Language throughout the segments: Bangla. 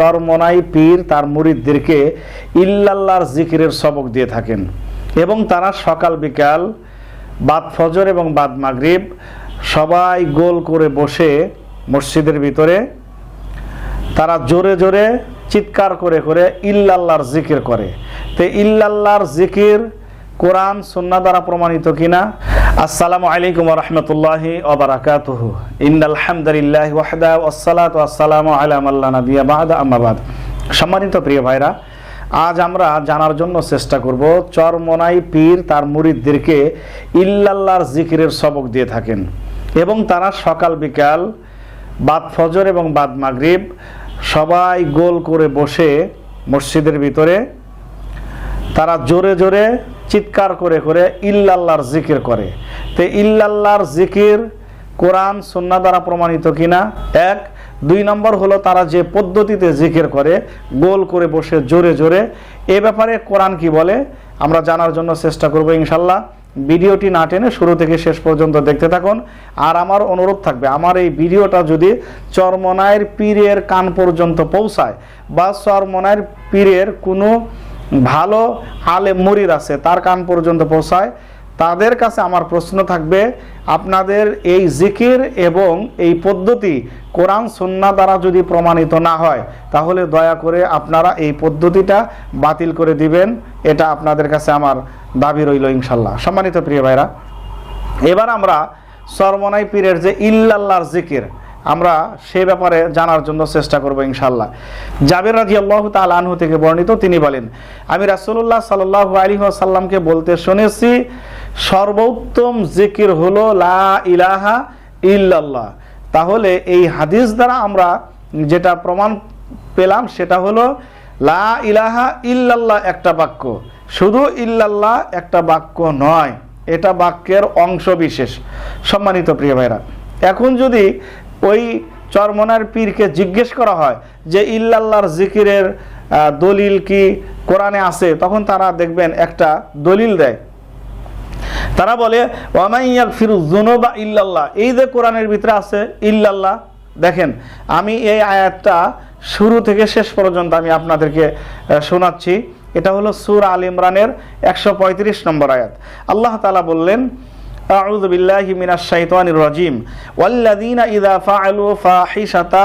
চরমনাই পীর তার মুরিদদেরকে ইল্লাল্লাহর জিকিরের সবক দিয়ে থাকেন। এবং তারা সকাল বিকাল, বাদ ফজর এবং বাদ মাগরিব সবাই গোল করে বসে মসজিদের ভিতরে তারা জোরে জোরে চিৎকার করে করে ইল্লাল্লাহর জিকির করে। তো ইল্লাল্লাহর জিকির কোরআন সুন্না দ্বারা প্রমাণিত কিনা? আসসালামু আলাইকুম রহমতুল্লাহি ওবরাকাতুহ ইন্নাল হামদুলিল্লাহ ওয়াহদা ওয়াসসালাত ওয়াসসালামু আলা মাল্লা নাবিয়া বাদ আম্মাবাদ সম্মানিত প্রিয় ভাইরা, আজ আমরা জানার জন্য চেষ্টা করব চরমনাই পীর তার মুরিদদেরকে ইল্লাল্লাহর জিকিরের সবক দিয়ে থাকেন এবং তারা সকাল বিকাল, বাদ ফজর এবং বাদ মাগরিব সবাই গোল করে বসে মসজিদের ভিতরে, তারা জোরে জোরে চিৎকার করে করে ইল্লাল্লাহর জিকির করে। তো ইল্লাল্লাহর জিকির কোরআন সুন্না দ্বারা প্রমাণিত কিনা? এক। দুই নম্বর হলো তারা যে পদ্ধতিতে জিকির করে, গোল করে বসে, জোরে জোরে। এ ব্যাপারে কোরআন কি বলে? আমরা জানার জন্য চেষ্টা করব ইনশাল্লাহ। ভিডিওটি না টেনে শুরু থেকে শেষ পর্যন্ত দেখতে থাকুন। আর আমার অনুরোধ থাকবে, আমার এই ভিডিওটা যদি চরমনায়ের পীরের কান পর্যন্ত পৌঁছায় বা চরমনায়ের পীরের কোনো ভালো আলে মরিদ আছে, তার কান পর্যন্ত পৌঁছায়। তাদের কাছে আমার প্রশ্ন থাকবে, আপনাদের এই জিকির এবং এই পদ্ধতি কোরআন সন্না দ্বারা যদি প্রমাণিত না হয়, তাহলে দয়া করে আপনারা এই পদ্ধতিটা বাতিল করে দিবেন। এটা আপনাদের কাছে আমার দাবি রইল ইনশাল্লাহ। সম্মানিত প্রিয় ভাইরা, এবার আমরা সরমনাই পীরের যে ইল্লাল্লাহর জিকির আমরা সে ব্যাপারে জানার জন্য চেষ্টা করব ইনশাল্লাহ জাবের রাজি আল্লাহ তাল আনহু থেকে বর্ণিত তিনি বলেন, আমি রাসুল্লাহ সাল্লাহ আলী সাল্লামকে বলতে শুনেছি, সর্বোত্তম জিকির হলো লা ইলাহা ইল্লাল্লাহ। তাহলে এই হাদিস দ্বারা আমরা যেটা প্রমাণ পেলাম সেটা হলো, লা ইলাহা ইল্লাল্লাহ একটা বাক্য। শুধু ইল্লাল্লাহ একটা বাক্য নয়, এটা বাক্যের অংশ বিশেষ। সম্মানিত প্রিয় ভাইরা, এখন যদি ওই চরমনার পীরকে জিজ্ঞেস করা হয় যে, ইল্লাল্লাহর জিকিরের দলিল কি কোরআনে আছে? তখন তারা দেখবেন একটা দলিল দেয়। তারা বলে ওয়ামাইয়াক ফিরুজুনো বা ইল্লাল্লাহ। এই যে কোরআনের ভিতরে আছে, ইল্লাল্লাহ, দেখেন, আমি এই আয়াতটা শুরু থেকে শেষ পর্যন্ত আমি আপনাদেরকে শোনাচ্ছি। এটা হলো সুর আল ইমরানের একশো পঁয়ত্রিশ নম্বর আয়াত। আল্লাহ তালা বললেন أعوذ بالله من الشيطان الرجيم والذين إذا فعلوا فاحشة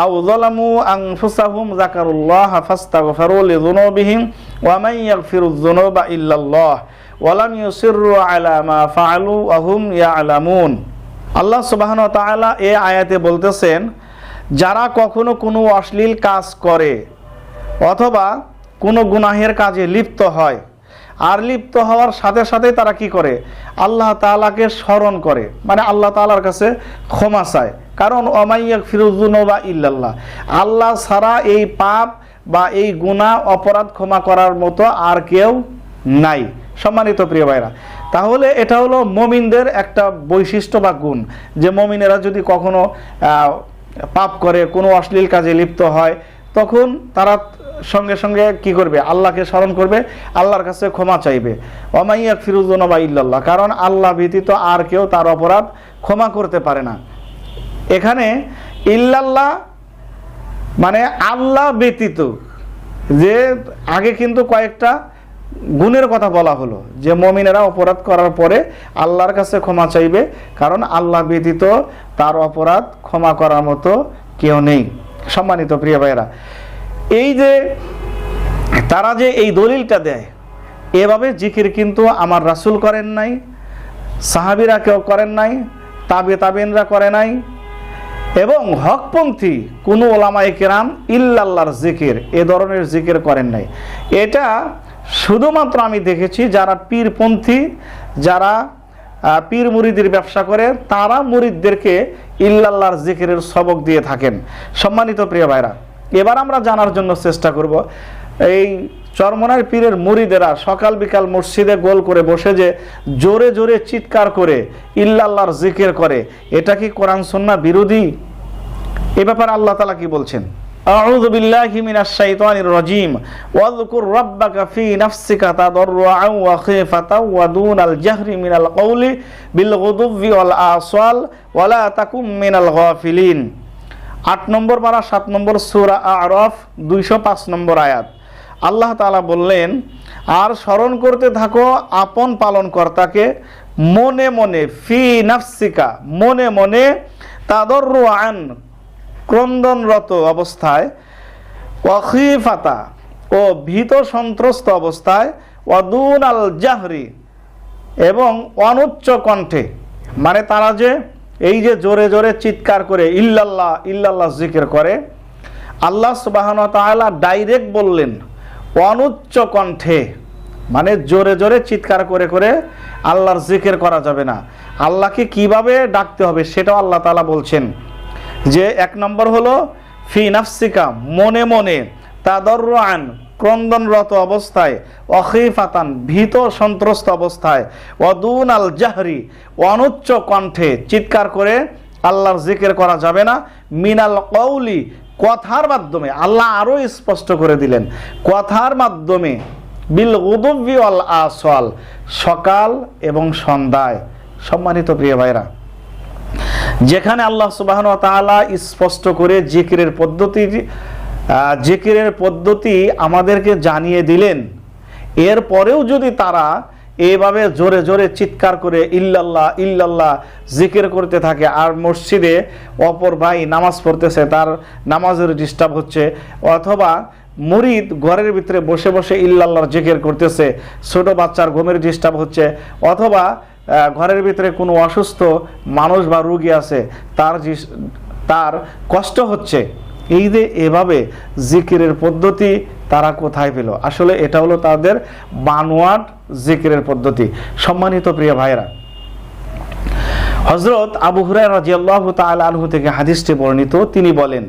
أو ظلموا أنفسهم ذكروا الله فاستغفروا لذنوبهم ومن يغفر الذنوب إلا الله ولم يصروا على ما فعلوا وهم يعلمون আল্লাহ সুবাহন তাআলা এ আয়াতে বলতেছেন যারা কখনো কোনো অশ্লীল কাজ করে অথবা কোনো গুনাহের কাজে লিপ্ত হয় আর লিপ্ত হওয়ার সাথে সাথে তারা কি করে? আল্লাহ তাআলাকে স্মরণ করে। মানে আল্লাহ তাআলার কাছে ক্ষমা চায়। কারণ অমাইয়াক ফিরুজুন বা ইল্লাল্লাহ। আল্লাহ ছাড়া এই পাপ বা এই গুনাহ, অপরাধ ক্ষমা করার মতো আর কেউ নাই। সম্মানিত প্রিয় ভাইরা, তাহলে এটা হলো মমিনদের একটা বৈশিষ্ট্য বা গুণ। যে মমিনেরা যদি কখনো পাপ করে, কোনো অশ্লীল কাজে লিপ্ত হয়, তখন তারা সঙ্গে সঙ্গে কি করবে? আল্লাহকে স্মরণ করবে, আল্লাহর কাছে ক্ষমা চাইবে। অমাইয়া ফিরুজন বা ইল্লাল্লাহ, কারণ আল্লাহ ব্যতীত আর কেউ তার অপরাধ ক্ষমা করতে পারে না। এখানে ইল্লাল্লাহ মানে আল্লাহ ব্যতীত, যে আগে কিন্তু কয়েকটা গুণের কথা বলা হলো, যে মমিনেরা অপরাধ করার পরে আল্লাহর কাছে ক্ষমা চাইবে, কারণ আল্লাহ ব্যতীত তার অপরাধ ক্ষমা করার মতো কেউ নেই। সম্মানিত প্রিয় ভাইয়েরা এই যে তারা যে এই দলিলটা দেয়, এভাবে জিকির কিন্তু আমার রাসূল করেন নাই, সাহাবিরা কেউ করেন নাই, তাবে তাবিনরা করে নাই, এবং হকপন্থী কোনো ওলামায়ে কেরাম ইল্লাল্লাহর জিকির, এ ধরনের জিকির করেন নাই। এটা শুধুমাত্র আমি দেখেছি যারা পীরপন্থী, যারা পীর মুরিদের ব্যবসা করে, তারা মুরিদদেরকে ইল্লাল্লাহর জিকিরের সবক দিয়ে থাকেন। সম্মানিত প্রিয় ভাইরা এবার আমরা জানার জন্য চেষ্টা করব এই চরমনার পীরের মুরিদেরা সকাল বিকাল মসজিদে গোল করে বসে যে জোরে জোরে চিৎকার করে ইল্লাল্লাহর জিকির করে এটা কি কোরআন সন্না বিরোধী এ ব্যাপারে আল্লাহ তালা কি বলছেন أعوذ بالله من الشيطان الرجيم واذكر ربك في نفسك تضرعا وخيفة ودون الجهر من القول بالغضب والآصال ولا تكن من الغافلين আট নম্বর পারা, সাত নম্বর সুরা আরফ, দুইশো পাঁচ নম্বর আয়াত। আল্লাহ তালা বললেন, আর স্মরণ করতে থাকো আপন পালনকর্তাকে, মনে মনে, ফি নাফসিকা, মনে মনে তাদর আন, ক্রন্দনরত অবস্থায় অখিফাতা ও ভীত সন্ত্রস্ত অবস্থায় অদুন আল জাহরি, এবং অনুচ্চ কণ্ঠে। মানে তারা যে এই যে জোরে জোরে চিৎকার করে ইল্লাল্লাহ ইল্লাল্লাহ জিকির করে, আল্লাহ সুবাহন তাআলা ডাইরেক্ট বললেন, অনুচ্চ কণ্ঠে মানে জোরে জোরে চিৎকার করে করে আল্লাহর জিকির করা যাবে না। আল্লাহকে কীভাবে ডাকতে হবে সেটাও আল্লাহ তালা বলছেন। যে এক নম্বর হলো, ফি নাফসিকা, মনে মনে তাদর্রান ক্রন্দনরত অবস্থায়, অখিফাতান, ভীত সন্ত্রস্ত অবস্থায়। অদুন আল জাহরি, অনুচ্চ কণ্ঠে চিৎকার করে আল্লাহর জিকির করা যাবে না। মিনাল কৌলি কথার মাধ্যমে, আল্লাহ আরও স্পষ্ট করে দিলেন। কথার মাধ্যমে, বিল উদব্বি আল আসল সকাল এবং সন্ধ্যায়। সম্মানিত প্রিয় ভাইরা, যেখানে আল্লাহ সুবাহন তাআলা স্পষ্ট করে জিকিরের পদ্ধতি জিকিরের পদ্ধতি আমাদেরকে জানিয়ে দিলেন। এরপরেও যদি তারা এভাবে জোরে জোরে চিৎকার করে ইল্লাল্লাহ ইল্লাল্লাহ জিকির করতে থাকে, আর মসজিদে অপর ভাই নামাজ পড়তেছে, তার নামাজের ডিস্টার্ব হচ্ছে, অথবা মুরিদ ঘরের ভিতরে বসে বসে ইল্লাল্লাহর জিকির করতেছে, ছোট বাচ্চার ঘুমের ডিস্টার্ব হচ্ছে, অথবা ঘরের ভিতরে কোনো অসুস্থ মানুষ বা রুগী আছে, তার তার কষ্ট হচ্ছে। এই যে এভাবে জিকিরের পদ্ধতি তারা কোথায় পেল? আসলে এটা হলো তাদের বানোয়াট জিকিরের পদ্ধতি। সম্মানিত প্রিয় ভাইরা হজরত আবু হুরায় রাজিয়াল্লাহু তাআলা আনহু থেকে হাদিসটি বর্ণিত। তিনি বলেন,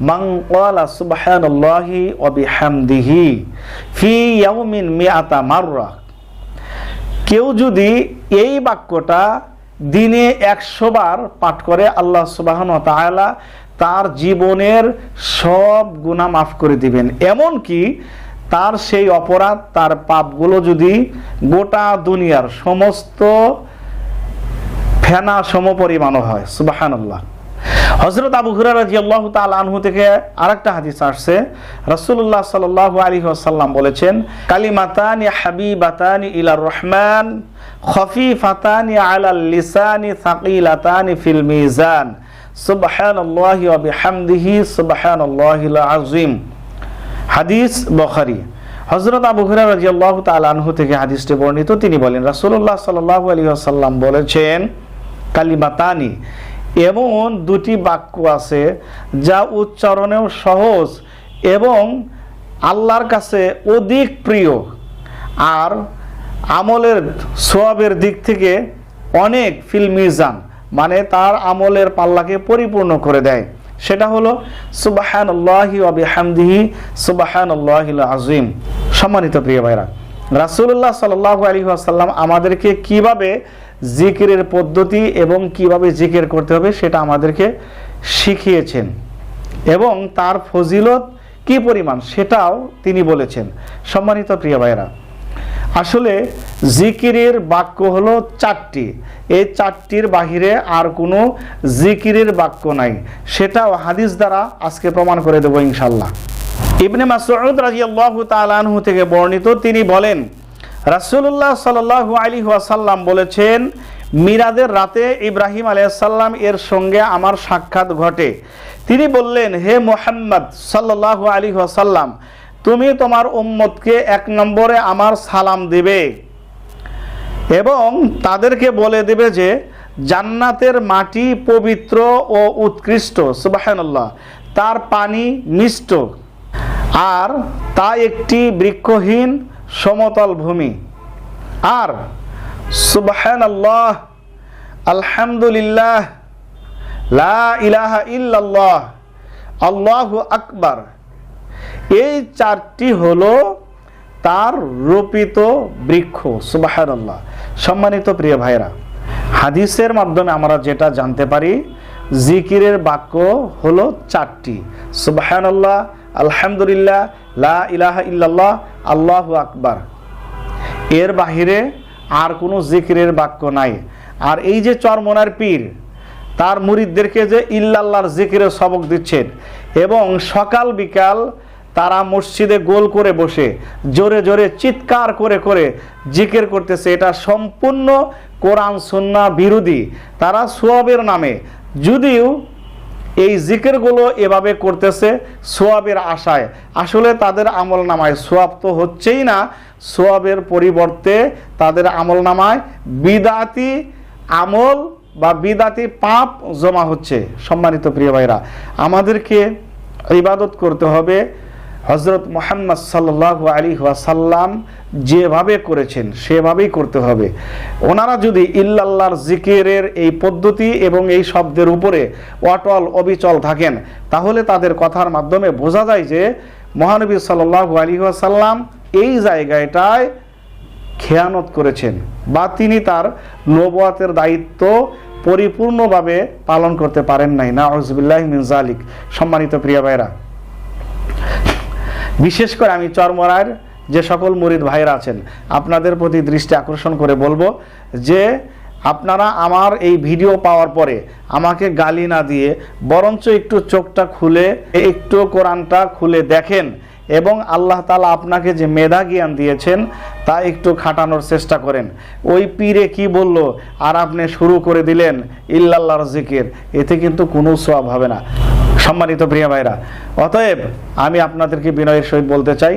মান ক্বালা সুবহানাল্লাহি ওয়া বিহামদিহি ফি ইয়াউমিন মাররা। কেউ যদি এই বাক্যটা দিনে একশো বার পাঠ করে, আল্লাহ সুবাহন তাআলা তার জীবনের সব গুনাহ মাফ করে দিবেন। এমনকি তার সেই অপরাধ, তার পাপগুলো যদি গোটা দুনিয়ার সমস্ত ফেনা সমপরিমাণও হয়। সুবাহান্লাহ হজরত আবু হুরার রাজি আল্লাহ আনহু থেকে আরেকটা হাদিস আসছে। রসুল্লাহ সাল আলী আসাল্লাম বলেছেন, কালিমাতানি হাবিবাতানি ইলা রহমান, খফিফাতানি আলাল লিসানি সাকিলাতানি ফিল মিজান। সুবহানাল্লাহি ওয়া বিহামদিহি সুবহানাল্লাহিল আযীম। হাদিস বখারি। হজরত আবু হুরার রাদিয়াল্লাহু তাআলা আনহু থেকে হাদিসটি বর্ণিত। তিনি বলেন, রাসূলুল্লাহ সাল্লাল্লাহু আলাইহি ওয়াসাল্লাম বলেছেন, কালিমাতানি এমন দুটি বাক্য আছে যা উচ্চারণেও সহজ এবং আল্লাহর কাছে অধিক প্রিয়। আর আমলের সোয়াবের দিক থেকে অনেক ফিল মিজান। মানে তার আমলের পাল্লাকে পরিপূর্ণ করে দেয়। সেটা হলো সুবাহান আল্লাহি আবিহামদিহি সুবাহান আল্লাহিল আজিম সম্মানিত প্রিয় ভাইরা, রাসূলুল্লাহ সাল্লাল্লাহু আলাইহি ওয়াসাল্লাম আমাদেরকে কীভাবে জিকিরের পদ্ধতি এবং কীভাবে জিকির করতে হবে সেটা আমাদেরকে শিখিয়েছেন এবং তার ফজিলত কি পরিমাণ সেটাও তিনি বলেছেন। সম্মানিত প্রিয় ভাইরা আসলে জিকিরের বাক্য হলো চারটি। এই চারটির বাহিরে আর কোনো জিকিরের বাক্য নাই। সেটাও হাদিস দ্বারা আজকে প্রমাণ করে দেবো ইনশাল্লাহ ইবনে মাসউদ রাদিয়াল্লাহু তাআলা আনহু থেকে বর্ণিত, তিনি বলেন, রাসূলুল্লাহ সাল্লাল্লাহু আলাইহি ওয়াসাল্লাম বলেছেন, মিরাদের রাতে ইব্রাহিম আলাইসাল্লাম এর সঙ্গে আমার সাক্ষাৎ ঘটে। তিনি বললেন, হে মোহাম্মদ সাল্লাল্লাহু আলাইহি ওয়াসাল্লাম তুমি তোমার উম্মতকে এক নম্বরে আমার সালাম দেবে। এবং তাদেরকে বলে দেবে যে, জান্নাতের মাটি পবিত্র ও উৎকৃষ্ট সুবাহান্লাহ তার পানি মিষ্ট আর তা একটি বৃক্ষহীন সমতল ভূমি। আর সুবাহান আল্লাহ আলহামদুলিল্লাহ, লা ইলাহা ইল্লাল্লাহ, আল্লাহু আকবার। এই চারটি হলো তার রোপিত বৃক্ষ আল্লাহ সম্মানিত প্রিয় ভাইরা হাদিসের মাধ্যমে আমরা যেটা জানতে পারি, জিকিরের বাক্য হলো চারটি। আল্লাহ আলহামদুলিল্লাহ, লা ইলাহা ইল্লাল্লাহ, আল্লাহু আকবার। এর বাহিরে আর কোনো জিকিরের বাক্য নাই। আর এই যে চরমনার পীর, তার মুরিদদেরকে যে ইল্লাল্লাহর জিকিরের সবক দিচ্ছেন, এবং সকাল বিকাল তারা মসজিদে গোল করে বসে, জোরে জোরে চিৎকার করে করে জিকের করতেছে। এটা সম্পূর্ণ কোরআন, সুন্না বিরোধী। তারা সোয়াবের নামে। যদিও এই জিকেরগুলো এভাবে করতেছে সোয়াবের আশায়। আসলে তাদের আমল নামায় সোয়াব তো হচ্ছেই না। সোয়াবের পরিবর্তে তাদের আমল নামায় বিদাতি আমল বা বিদাতি পাপ জমা হচ্ছে। সম্মানিত প্রিয় ভাইরা, আমাদেরকে ইবাদত করতে হবে। হজরত মোহাম্মদ সাল্লাহ আলী ওয়াসাল্লাম যেভাবে করেছেন, সেভাবেই করতে হবে। ওনারা যদি ইল্লাল্লাহর জিকিরের এই পদ্ধতি এবং এই শব্দের উপরে অটল অবিচল থাকেন, তাহলে তাদের কথার মাধ্যমে বোঝা যায় যে মহানবী সাল্লাহ আলী ওয়াসাল্লাম এই জায়গাটায় খেয়ানত করেছেন বা তিনি তার নবাতের দায়িত্ব পরিপূর্ণভাবে পালন করতে পারেন নাই। না আউজবিল্লাহ মিনজালিক সম্মানিত প্রিয়া ভাইরা বিশেষ করে আমি চরমরার যে সকল মুরিদ ভাইরা আছেন, আপনাদের প্রতি দৃষ্টি আকর্ষণ করে বলব যে আপনারা আমার এই ভিডিও পাওয়ার পরে আমাকে গালি না দিয়ে বরঞ্চ একটু চোখটা খুলে, একটু কোরআনটা খুলে দেখেন এবং আল্লাহ তালা আপনাকে যে মেধা জ্ঞান দিয়েছেন তা একটু খাটানোর চেষ্টা করেন। ওই পীরে কি বলল? আর আপনি শুরু করে দিলেন, ইল্লাল্লাহর জিকির। এতে কিন্তু কোনো সব হবে না। সম্মানিত প্রিয় ভাইরা, অতএব আমি আপনাদেরকে বিনয়ের সহিত বলতে চাই,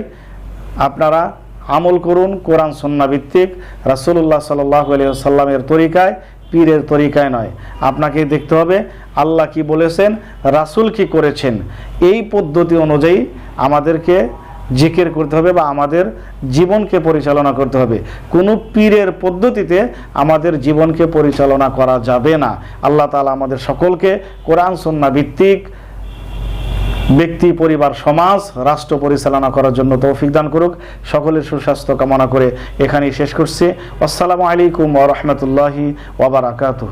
আপনারা আমল করুন কোরআন সন্না ভিত্তিক রাসুল্লাহ সাল্লাহ তরিকায়, পীরের তরিকায় নয়। আপনাকে দেখতে হবে, আল্লাহ কি বলেছেন, রাসুল কি করেছেন। এই পদ্ধতি অনুযায়ী আমাদেরকে জিকির করতে হবে বা আমাদের জীবনকে পরিচালনা করতে হবে। কোনো পীরের পদ্ধতিতে আমাদের জীবনকে পরিচালনা করা যাবে না। আল্লাহ তালা আমাদের সকলকে কোরআন সন্না ভিত্তিক ব্যক্তি, পরিবার, সমাজ, রাষ্ট্র পরিচালনা করার জন্য তৌফিক দান করুক। সকলের সুস্বাস্থ্য কামনা করে এখানেই শেষ করছি। আসসালামু আলাইকুম ওরহমতুল্লাহি ওবরাকাতুহ